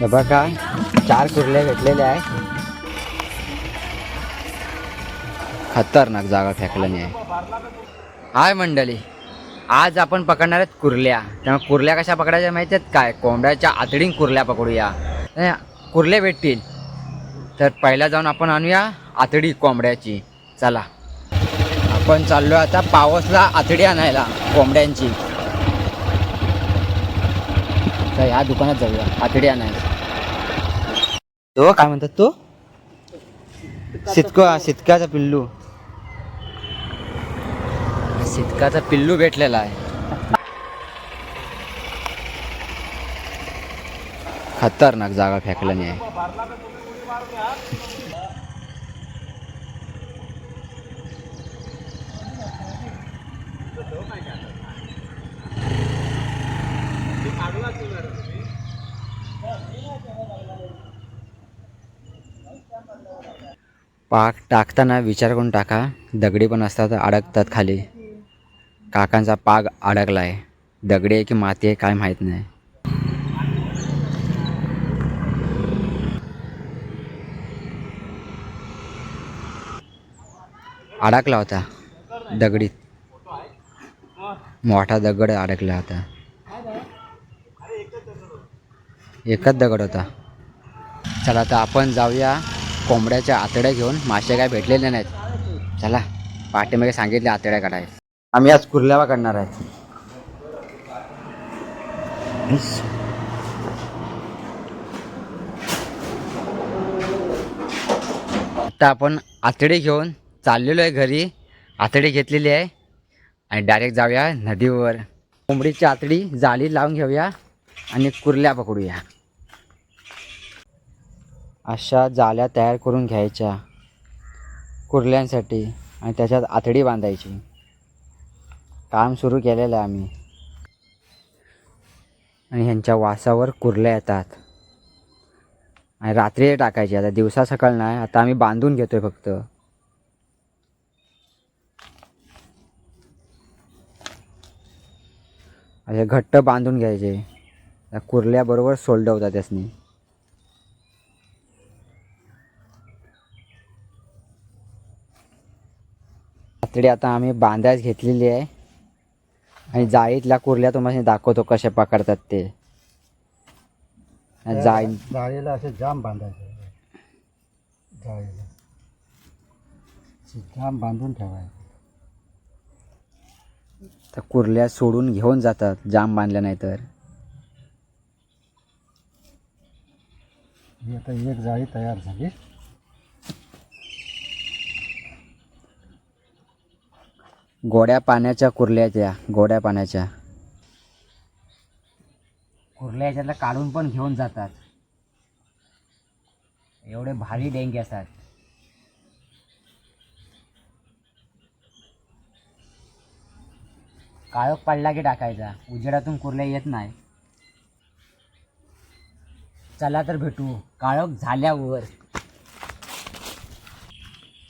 हे बघा चार कुर्ले भेटलेले आहे. खतरनाक जागा फेकल्याने आहे. हाय मंडळी आज आपण पकडणार आहेत कुर्ल्या. त्यामुळे कुर्ल्या कशा पकडायच्या माहिती आहेत काय? कोंबड्याच्या आतडीन कुर्ल्या पकडूया. नाही, कुर्ले भेटतील. तर पहिला जाऊन आपण आणूया आतडी कोंबड्याची. चला. आपण चाललो आता पावसला आतडी आणायला कोंबड्यांची. तर ह्या दुकानात जाऊया आतडी आणायला. तो काय म्हणतात तो? सितका सितकाचा पिल्लू. सितकाचा पिल्लू भेटलेला आहे. खतरनाक जागा फेकल्याने. आहे पाक टाकताना विचार करून टाका. दगडी पण असतात अडकतात खाली. काकांचा पाग अडकला आहे दगडी आहे की माती आहे काय माहीत नाही. अडकला होता दगडीत. मोठा दगड अडकला होता. एकच दगड होता. चला आता आपण जाऊया. कोंबड्याच्या आतड्या घेऊन मासे काय भेटलेले नाहीत. चला पाठीमागे सांगितले आतड्या काढाय आम्ही आज कुर्ल्यावा काढणार आहेत. आता आपण आतडी घेऊन चाललेलो आहे घरी. आतडी घेतलेली आहे. आणि डायरेक्ट जाऊया नदीवर. कोंबडीची आतडी जाळी लावून घेऊया आणि कुर्ल्या पकडूया. अशा जाळ्या तयार करून घ्यायच्या कुर्ल्यांसाठी आणि त्याच्यात आतडी बांधायची. काम सुरू केलेलं आहे आम्ही. आणि ह्यांच्या वासावर कुर्ल्या येतात. आणि रात्री टाकायची. आता दिवसा सकाळ नाही आता आम्ही बांधून घेतोय फक्त. असे घट्ट बांधून घ्यायचे. त्या कुर्ल्याबरोबर सोल्ड होतात त्यासनी. आतडी आता आम्ही बांधायच घेतलेली आहे. आणि जाळीतल्या कुर्ल्या तुम्हाला दाखवतो कशा पकडतात ते. जाळी जाळीला असे जाम बांधायचे. जाळीला. जाम बांधून ठेवायचे. त्या कुर्ल्या सोडून घेऊन जातात जाम बांधल्या नाही तर. आता एक जाळी तयार झाली. गोड्या पाण्याच्या कुर्ल्या त्या गोड्या पाण्याच्या. कुर्ल्या याच्यातला काढून पण घेऊन जातात. एवढे भारी डेंगे असतात. काळोख पडला की टाकायचा. उजेडातून कुर्ल्या येत नाही. चला तर भेटू. काळोख झाल्यावर.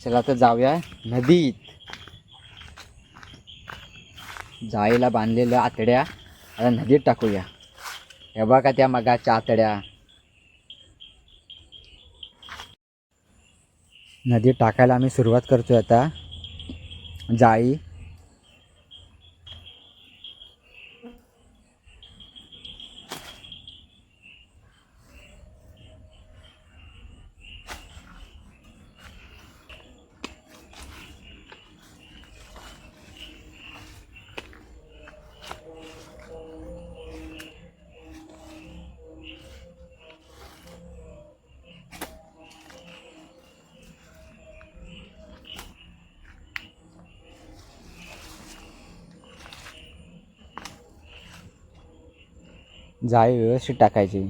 चला तर जाऊया नदीत. जाळीला बांधलेल्या आतड्या आता नदीत टाकूया. हे बघा त्या मगाच्या आतड्या. नदीत टाकायला आम्ही सुरुवात करतो आता. जाळी. जाळी व्यवस्थित टाकायची.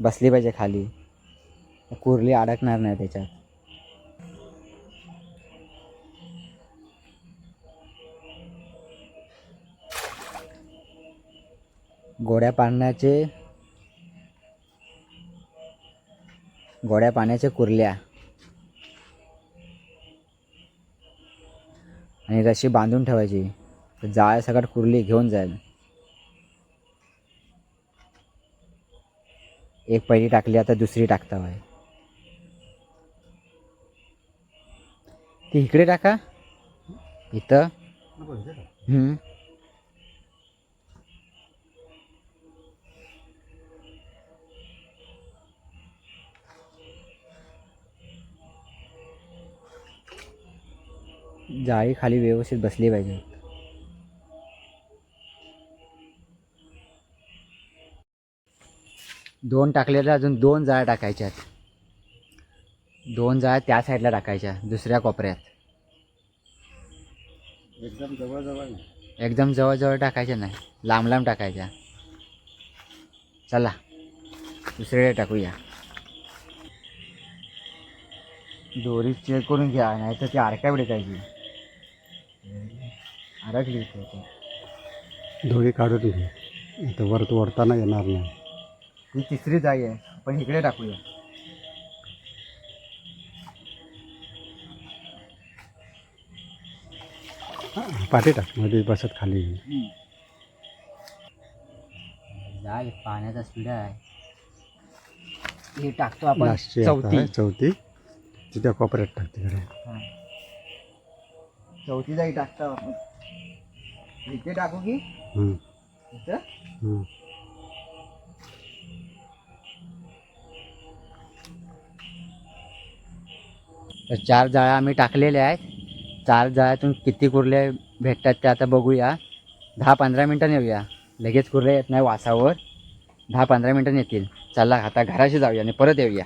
बसली पाहिजे खाली. कुर्ली अडकणार नाही त्याच्यात. गोड्या पाण्याचे गोड्या पाण्याच्या कुर्ल्या. आणि रशी बांधून ठेवायची. जाळ सगळं कुर्ली घेऊन जाईल. एक पहिली टाकली आता दुसरी टाकता आहे. ती इकडे टाका. इथं. हम्म. जाळी खाली व्यवस्थित बसली पाहिजे. दोन टाकलेल्या अजून दोन जाळ्या टाकायच्यात दोन जाळ्या त्या साईडला टाकायच्या दुसऱ्या कोपऱ्यात. एकदम जवळजवळ एकदम जवळजवळ टाकायच्या नाही लांब लांब टाकायच्या. चला दुसरीकडे टाकूया. दोरी चेक करून घ्या नाही तर ती अडका टाकायची अडकली ती. दोरी काढून घे. इथं वरत वरताना येणार नाही. ही तिसरी जागी आहे. पण इकडे टाकूया. हां, पाठी टाकमध्ये बसत खाली. जाय पाण्याचा स्पीड आहे. हे टाकतो आपण लास्टची आता चौथी. आहे, चौथी. तिथे कोपऱ्यात टाक तिकडे. हा. चौथी जागी टाकतो आपण. इथे टाकू की? हं, इथं? हं. तर चार जाळ्या आम्ही टाकलेल्या आहेत. चार जाळ्यातून किती कुर्ले भेटतात ते आता बघूया. दहा पंधरा मिनटं येऊया. लगेच कुर्ले येत नाही वासावर. दहा पंधरा मिनटं येतील. चला आता घराशी जाऊया आणि परत येऊया.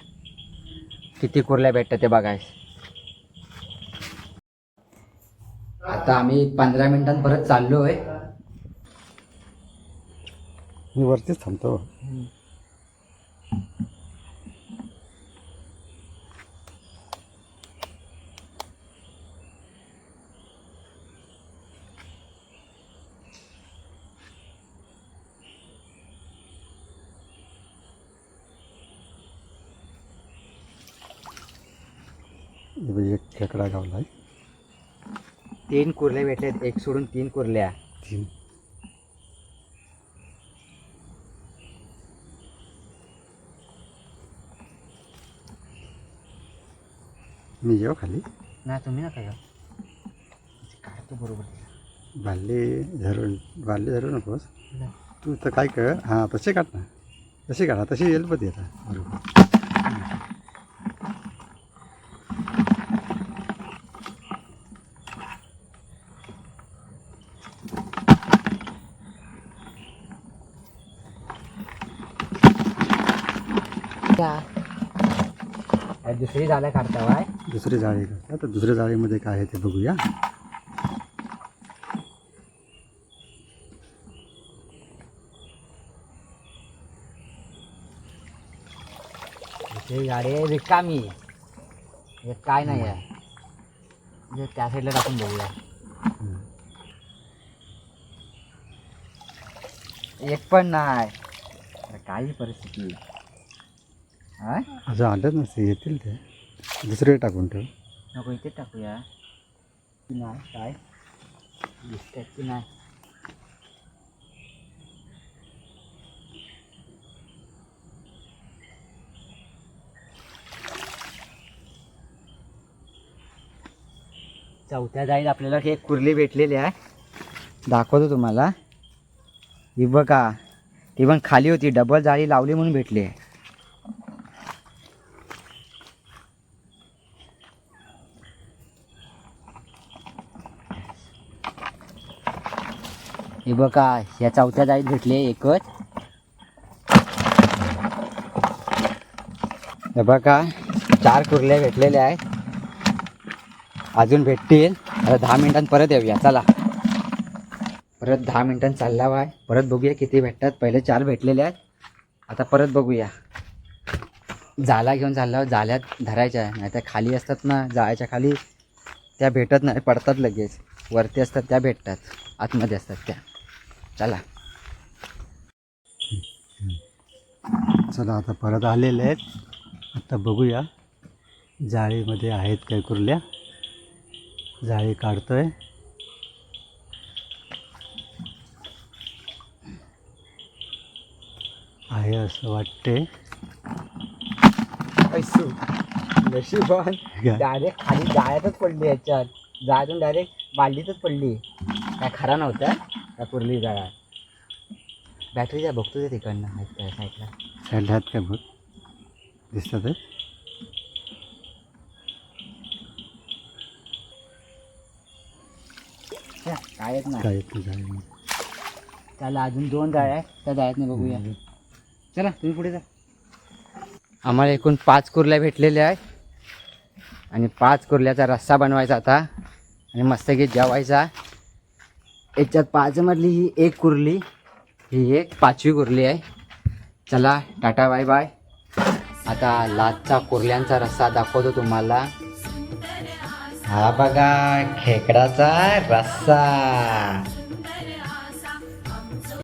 किती कुर्ल्या भेटतात ते बघाय आता आम्ही पंधरा मिनिटांत परत चाललो आहे मी वरतीच थांबतो. हे एक खेकडा गावला आहे. तीन कुर्ले भेटलेत एक सोडून तीन कुर्ल्या. तीन. मी येऊ खाली. नाही तुम्ही नका का काढतो बरोबर बाल्ली धरून बाल्ली धरू नकोस. तू तर काय कर? हां तसे काढ ना. तशी काढा तशी येईल पण येतात. बरोबर. दुसरी झाल्या काढता बाय. दुसरी जाळी करता तर दुसऱ्या जाळीमध्ये काय आहे ते बघूया. दुसरी गाडी आहे रिकामी. हे काय नाही आहे. म्हणजे त्या साईडला टाकून बघूया. एक पण नाही. अरे काय ही परिस्थिती. अजून आलं नसते येतील ते. दुसरे टाकून ठेव. नको इथे टाकूया. की नाही काय? दिसतात की नाही? चौथ्या जाईत आपल्याला एक कुर्ली भेटलेली आहे. दाखवतो तुम्हाला. ही बघा ती पण खाली होती. डबल जाळी लावली म्हणून भेटली आहे. हे बघा ह्या चौथ्या जाळीत भेटले एकच. हे बघा चार कुर्ले भेटलेले आहेत. अजून भेटतील. आता दहा मिनिटांत परत येऊया चला. परत दहा मिनिटांत चालला बाय. परत बघूया किती भेटतात. पहिले चार भेटलेले आहेत. आता परत बघूया. जाला घेऊन चालला जाल्यात धरायच्या. नाही त्या खाली असतात ना जाळ्याच्या खाली. त्या भेटत नाही पडतात लगेच. वरती असतात त्या भेटतात. आतमध्ये असतात त्या. चला. चला आता परत आलेले आहेत. आता बघूया. जाळीमध्ये आहेत काय कुर्ल्या? जाळी काढतोय. आहे असं वाटते नशिबान? डायरेक्ट खाली जाळ्यातच पडली याच्यात. जाळ्यातून डायरेक्ट बालदीतच पडली. काय खरा नव्हता? त्या कुर्ली जाळा बॅटरी जा बघतो ते तिकडनं साईडला साईडला आहेत काय भूत दिसतात आहे काय येत नाही काय येत नाही. त्याला अजून दोन जाळ्या आहेत त्या जाळ्यात नाही बघूया. चला तुम्ही पुढे जा. आम्हाला एकूण पाच कुर्ल्या भेटलेल्या आहे आणि पाच कुर्ल्याचा रस्सा बनवायचा आता. आणि मस्तपैकी जेवायचा. याच्यात पाचमधली ही एक कुर्ली ही एक पाचवी कुर्ली आहे. चला टाटा बाय बाय. आता लाचचा कुर्ल्यांचा रस्सा दाखवतो तुम्हाला. हा बघा खेकडाचा रस्सा.